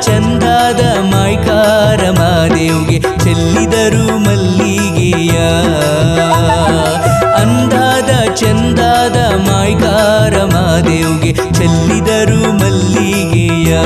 ಚಂದಾದ ಮೈಕಾರ ಮಾದೇವ್ಗೆ ಚೆಲ್ಲಿದರು ಮಲ್ಲಿಗೆಯ. ಅಂದಾದ ಚಂದಾದ ಮೈಕಾರ ಮಾದೇವ್ಗೆ ಚೆಲ್ಲಿದರು ಮಲ್ಲಿಗೆಯ.